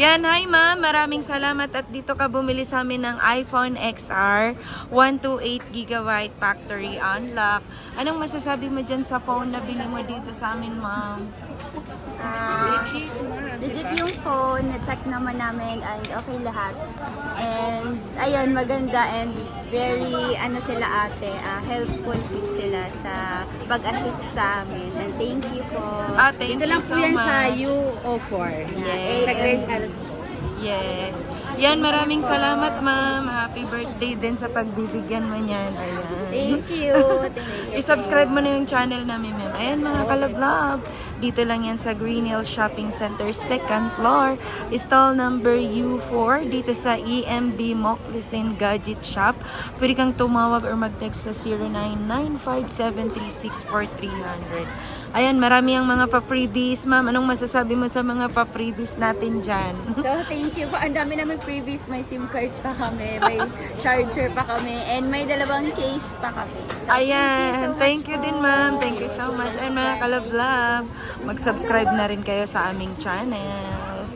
Yan, hi ma'am. Maraming salamat at dito ka bumili sa amin ng iPhone XR 128 gigabyte factory unlock. Anong masasabi mo dyan sa phone na bili mo dito sa amin, ma'am? Ah, legit yung phone, na-check naman namin and okay lahat. And ayun, maganda and very ano sila ate, ah, helpful din sila sa pag-assist sa amin. And thank you po. Ah, thank Dito you lang so po yan much. sa U04. Yes. Sa Alas po. Yes. Yan, maraming salamat, ma'am. Happy birthday din sa pagbibigyan mo niyan. Ayan. Thank you. Thank you. I-subscribe mo na yung channel namin, ma'am. Ayan, mga kalablog. Dito lang yan sa Green Hill Shopping Center, second floor. Stall number U4, dito sa EMB Moccasin Gadget Shop. Pwede kang tumawag or mag-text sa 0995-736-4300. Ayan, marami ang mga pa-freebies. Ma'am, anong masasabi mo sa mga pa-freebies natin dyan? So, thank you po. Ang dami namin previous. May SIM card pa kami, may charger pa kami, and may dalawang case pa kami. So, Ayan, thank you, so much din po. ma'am. Thank you so much. Ay mga kalablab, mag-subscribe na rin kayo sa aming channel.